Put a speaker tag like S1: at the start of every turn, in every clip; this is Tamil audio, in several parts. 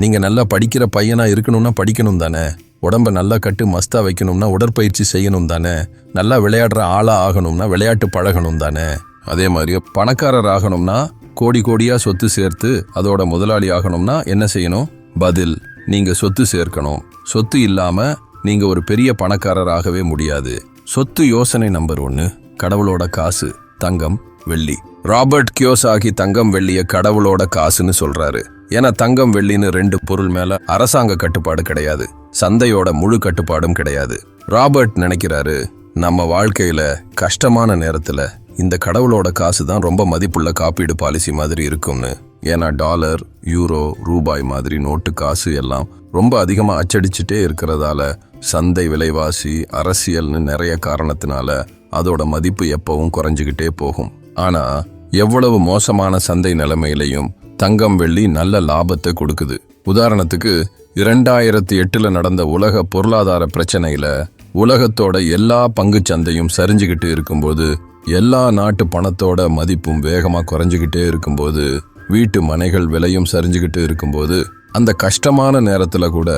S1: நீங்கள் நல்லா படிக்கிற பையனாக இருக்கணும்னா படிக்கணும் தானே? உடம்ப நல்லா கட்டு மஸ்தா வைக்கணும்னா உடற்பயிற்சி செய்யணும் தானே? நல்லா விளையாடுற ஆளாக ஆகணும்னா விளையாட்டு பழகணும் தானே? அதே மாதிரி பணக்காரர் ஆகணும்னா கோடி கோடியாக சொத்து சேர்த்து அதோட முதலாளி ஆகணும்னா என்ன செய்யணும்? பதில் நீங்கள் சொத்து சேர்க்கணும். சொத்து இல்லாமல் நீங்கள் ஒரு பெரிய பணக்காரராகவே முடியாது. சொத்து யோசனை நம்பர் ஒன்று கடவுளோட காசு தங்கம் வெள்ளி. ராபர்ட் கியோசாகி தங்கம் வெள்ளிய கடவுளோட காசுன்னு சொல்றாரு. ஏன்னா தங்கம் வெள்ளின்னு ரெண்டு பொருள் மேல அரசாங்க கட்டுப்பாடு கிடையாது. சந்தையோட முழு கட்டுப்பாடும் கிடையாது. ராபர்ட் நினைக்கிறாரு நம்ம வாழ்க்கையில கஷ்டமான நேரத்துல இந்த கடவுளோட காசு தான் ரொம்ப மதிப்புள்ள காப்பீடு பாலிசி மாதிரி இருக்கும்னு. ஏன்னா டாலர் யூரோ ரூபாய் மாதிரி நோட்டு காசு எல்லாம் ரொம்ப அதிகமாக அச்சடிச்சுட்டே இருக்கிறதால சந்தை விலைவாசி அரசியல்னு நிறைய காரணத்தினால அதோட மதிப்பு எப்பவும் குறைஞ்சிக்கிட்டே போகும். ஆனால் எவ்வளவு மோசமான சந்தை நிலைமையிலையும் தங்கம் வெள்ளி நல்ல லாபத்தை கொடுக்குது. உதாரணத்துக்கு இரண்டாயிரத்தி எட்டில் நடந்த உலக பொருளாதார பிரச்சனையில் உலகத்தோட எல்லா பங்குச் சந்தையும் சரிஞ்சுக்கிட்டு இருக்கும்போது எல்லா நாட்டு பணத்தோட மதிப்பும் வேகமாக குறைஞ்சிக்கிட்டே இருக்கும்போது வீட்டு மனைகள் விலையும் சரிஞ்சுக்கிட்டு இருக்கும்போது அந்த கஷ்டமான நேரத்தில் கூட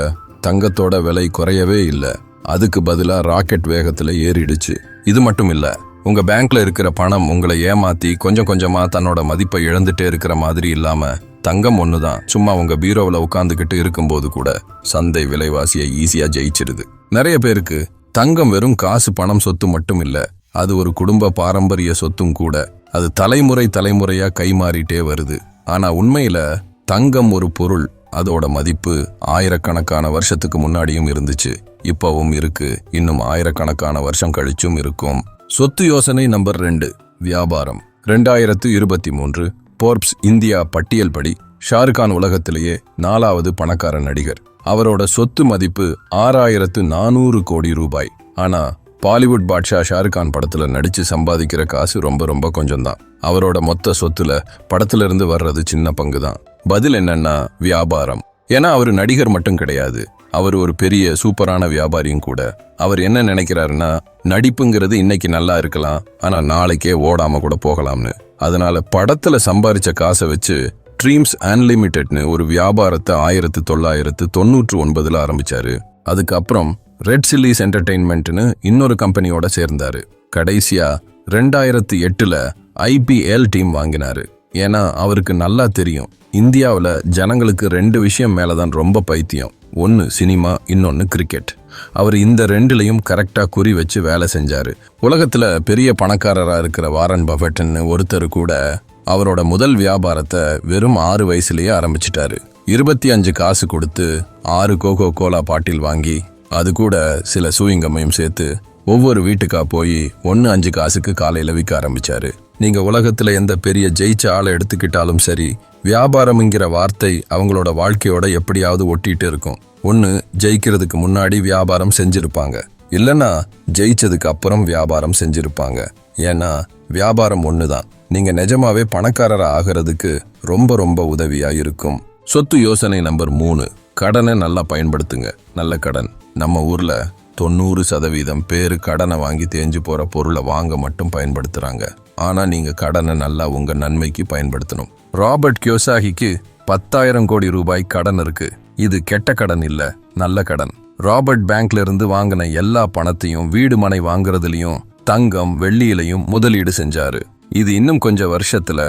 S1: தங்கத்தோட விலை குறையவே இல்லை. அதுக்கு பதிலாக ராக்கெட் வேகத்தில் ஏறிடுச்சு. இது மட்டும் இல்லை உங்க பேங்க்ல இருக்கிற பணம் உங்களை ஏமாத்தி கொஞ்சம் கொஞ்சமா தன்னோட மதிப்பை இழந்துட்டே இருக்கிற மாதிரி இல்லாம தங்கம் ஒன்று தான் சும்மா உங்க பீரோவில் உட்காந்துக்கிட்டு இருக்கும்போது கூட சந்தை விலைவாசியை ஈஸியா ஜெயிச்சிடுது நிறைய பேருக்கு தங்கம் வெறும் காசு பணம் சொத்து மட்டும் இல்லை அது ஒரு குடும்ப பாரம்பரிய சொத்தும் கூட. அது தலைமுறை தலைமுறையா கைமாறிட்டே வருது. ஆனா உண்மையில தங்கம் ஒரு பொருள். அதோட மதிப்பு ஆயிரக்கணக்கான வருஷத்துக்கு முன்னாடியும் இருந்துச்சு. இப்பவும் இருக்கு. இன்னும் ஆயிரக்கணக்கான வருஷம் கழிச்சும் இருக்கும். சொத்து யோசனை நம்பர் ரெண்டு வியாபாரம். ரெண்டாயிரத்து இருபத்தி மூன்று போர்ப்ஸ் இந்தியா பட்டியல் படி ஷாருக்கான் உலகத்திலேயே நாலாவது பணக்கார நடிகர். அவரோட சொத்து மதிப்பு ஆறாயிரத்து நானூறு கோடி ரூபாய். ஆனா பாலிவுட் பாட்ஷா ஷாருக்கான் படத்துல நடிச்சு சம்பாதிக்கிற காசு ரொம்ப ரொம்ப கொஞ்சம் தான் அவரோட மொத்த சொத்துல படத்துல இருந்து வர்றது சின்ன பங்கு தான் பதில் என்னன்னா வியாபாரம். ஏன்னா அவர் நடிகர் மட்டும் கிடையாது. அவர் ஒரு பெரிய சூப்பரான வியாபாரியும் கூட. அவர் என்ன நினைக்கிறாருன்னா நடிப்புங்கிறது இன்னைக்கு நல்லா இருக்கலாம் ஆனா நாளைக்கே ஓடாம கூட போகலாம்னு. அதனால படத்துல சம்பாரிச்ச காசை வச்சு ட்ரீம்ஸ் அன்லிமிட்டெட்னு ஒரு வியாபாரத்தை ஆயிரத்து தொள்ளாயிரத்து தொண்ணூற்று ஒன்பதுல ஆரம்பிச்சாரு. அதுக்கப்புறம் ரெட் சில்லிஸ் என்டர்டெயின்மெண்ட்னு இன்னொரு கம்பெனியோட சேர்ந்தாரு. கடைசியா ரெண்டாயிரத்து எட்டுல ஐபிஎல் டீம் வாங்கினாரு. ஏன்னா அவருக்கு நல்லா தெரியும். இந்தியாவில் ஜனங்களுக்கு ரெண்டு விஷயம் மேலே தான் ரொம்ப பைத்தியம். ஒன்று சினிமா இன்னொன்று கிரிக்கெட். அவர் இந்த ரெண்டுலையும் கரெக்டாக குறி வச்சு வேலை செஞ்சார். உலகத்தில் பெரிய பணக்காரராக இருக்கிற வாரன் பஃபெட்னு ஒருத்தர் கூட அவரோட முதல் வியாபாரத்தை வெறும் ஆறு வயசுலேயே ஆரம்பிச்சிட்டாரு. இருபத்தி அஞ்சு காசு கொடுத்து ஆறு கோகோ கோலா பாட்டில் வாங்கி அது கூட சில சூயிங்கம்மையும் சேர்த்து ஒவ்வொரு வீட்டுக்கா போய் ஒன்று அஞ்சு காசுக்கு காலையில் விற்க ஆரம்பித்தார் நீங்கள் உலகத்தில் எந்த பெரிய ஜெயிச்ச ஆளை எடுத்துக்கிட்டாலும் சரி வியாபாரம்ங்கிற வார்த்தை அவங்களோட வாழ்க்கையோட எப்படியாவது ஒட்டிட்டு இருக்கும். ஒன்று ஜெயிக்கிறதுக்கு முன்னாடி வியாபாரம் செஞ்சுருப்பாங்க. இல்லைன்னா ஜெயிச்சதுக்கு அப்புறம் வியாபாரம் செஞ்சுருப்பாங்க. ஏன்னா வியாபாரம் ஒன்று தான் நீங்கள் நிஜமாவே பணக்காரர் ஆகிறதுக்கு ரொம்ப ரொம்ப உதவியாக இருக்கும். சொத்து யோசனை நம்பர் மூணு. கடனை நல்லா பயன்படுத்துங்க. நல்ல கடன். நம்ம ஊரில் தொண்ணூறு சதவீதம் பேர் கடனை வாங்கி தேஞ்சு போகிற பொருளை வாங்க மட்டும் பயன்படுத்துகிறாங்க ஆனால் நீங்கள் கடனை நல்லா உங்கள் நன்மைக்கு பயன்படுத்தணும். ராபர்ட் கியோசாகிக்கு பத்தாயிரம் கோடி ரூபாய் கடன் இருக்குது இது கெட்ட கடன் இல்லை நல்ல கடன். ராபர்ட் பேங்க்ல இருந்து வாங்கின எல்லா பணத்தையும் வீடு மனை வாங்குறதுலையும் தங்கம் வெள்ளியிலையும் முதலீடு செஞ்சாரு. இது இன்னும் கொஞ்சம் வருஷத்துல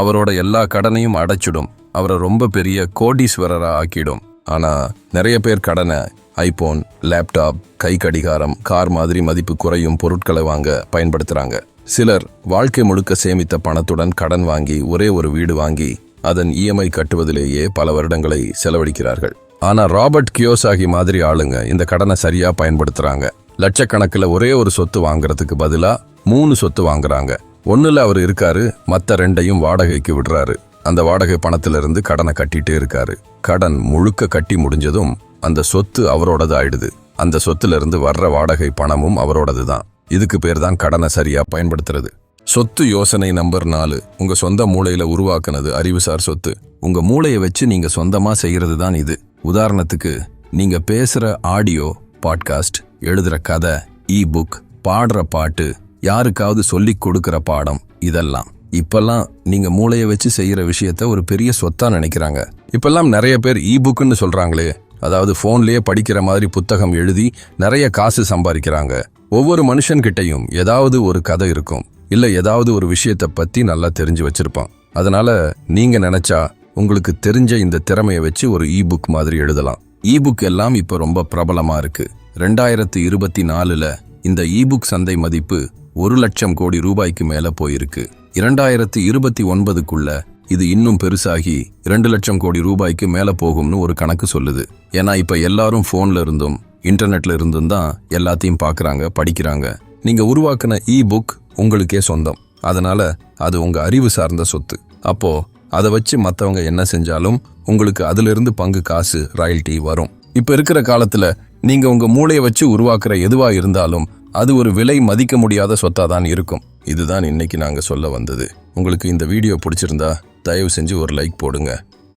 S1: அவரோட எல்லா கடனையும் அடைச்சிடும். அவரை ரொம்ப பெரிய கோடீஸ்வரரா ஆக்கிடும். ஆனா நிறைய பேர் கடனை ஐபோன் லேப்டாப் கை கடிகாரம் கார் மாதிரி மதிப்பு குறையும் பொருட்களை வாங்க பயன்படுத்துகிறாங்க சிலர் வாழ்க்கை முழுக்க சேமித்த பணத்துடன் கடன் வாங்கி ஒரே ஒரு வீடு வாங்கி அதன் இஎம்ஐ கட்டுவதிலேயே பல வருடங்களை செலவழிக்கிறார்கள். ஆனால் ராபர்ட் கியோசாகி மாதிரி ஆளுங்க இந்த கடனை சரியா பயன்படுத்துறாங்க. லட்சக்கணக்கில் ஒரே ஒரு சொத்து வாங்குறதுக்கு பதிலா மூணு சொத்து வாங்குறாங்க. ஒன்றில் அவர் இருக்காரு மற்ற ரெண்டையும் வாடகைக்கு விடுறாரு. அந்த வாடகை பணத்திலிருந்து கடனை கட்டிட்டே இருக்காரு. கடன் முழுக்க கட்டி முடிஞ்சதும் அந்த சொத்து அவரோடது ஆயிடுது அந்த சொத்துலேருந்து வர்ற வாடகை பணமும் அவரோடது தான் இதுக்கு பேர் தான் கடனை சரியா பயன்படுத்துறது. சொத்து யோசனை நம்பர் நாலு. உங்க சொந்த மூளையில உருவாக்குனது அறிவுசார் சொத்து. உங்க மூளையை வச்சு நீங்க சொந்தமா செய்யறது தான் இது. உதாரணத்துக்கு நீங்க பேசுற ஆடியோ பாட்காஸ்ட் எழுதுற கதை இ புக் பாடுற பாட்டு யாருக்காவது சொல்லிக் கொடுக்கிற பாடம் இதெல்லாம். இப்பெல்லாம் நீங்க மூளையை வச்சு செய்யற விஷயத்த ஒரு பெரிய சொத்தா நினைக்கிறாங்க. இப்பெல்லாம் நிறைய பேர் இ புக்குன்னு சொல்றாங்களே. அதாவது ஃபோன்லேயே படிக்கிற மாதிரி புத்தகம் எழுதி நிறைய காசு சம்பாதிக்கிறாங்க. ஒவ்வொரு மனுஷன்கிட்டையும் ஏதாவது ஒரு கதை இருக்கும். இல்லை ஏதாவது ஒரு விஷயத்த பற்றி நல்லா தெரிஞ்சு வச்சிருப்பான். அதனால் நீங்கள் நினச்சா உங்களுக்கு தெரிஞ்ச இந்த திறமையை வச்சு ஒரு இ புக் மாதிரி எழுதலாம். இ புக் எல்லாம் இப்போ ரொம்ப பிரபலமாக இருக்குது ரெண்டாயிரத்து இருபத்தி நாலில் இந்த இ புக் சந்தை மதிப்பு ஒரு லட்சம் கோடி ரூபாய்க்கு மேலே போயிருக்கு. இரண்டாயிரத்து இருபத்தி ஒன்பதுக்குள்ள இது இன்னும் பெருசாகி இரண்டு லட்சம் கோடி ரூபாய்க்கு மேலே போகும்னு ஒரு கணக்கு சொல்லுது. ஏன்னா இப்போ எல்லாரும் ஃபோனில் இருந்தும் இன்டர்நெட்டில் இருந்தும் தான் எல்லாத்தையும் பார்க்குறாங்க படிக்கிறாங்க. நீங்கள் உருவாக்கின இ புக் உங்களுக்கே சொந்தம். அதனால் அது உங்கள் அறிவு சார்ந்த சொத்து. அப்போது அதை வச்சு மற்றவங்க என்ன செஞ்சாலும் உங்களுக்கு அதிலிருந்து பங்கு காசு ராயல்டி வரும். இப்போ இருக்கிற காலத்தில் நீங்கள் உங்கள் மூளையை வச்சு உருவாக்குற எதுவாக இருந்தாலும் அது ஒரு விலை மதிக்க முடியாத சொத்தாக தான் இருக்கும். இதுதான் இன்னைக்கு நாங்கள் சொல்ல வந்தது. உங்களுக்கு இந்த வீடியோ பிடிச்சிருந்தா தயவு செஞ்சு ஒரு லைக் போடுங்க.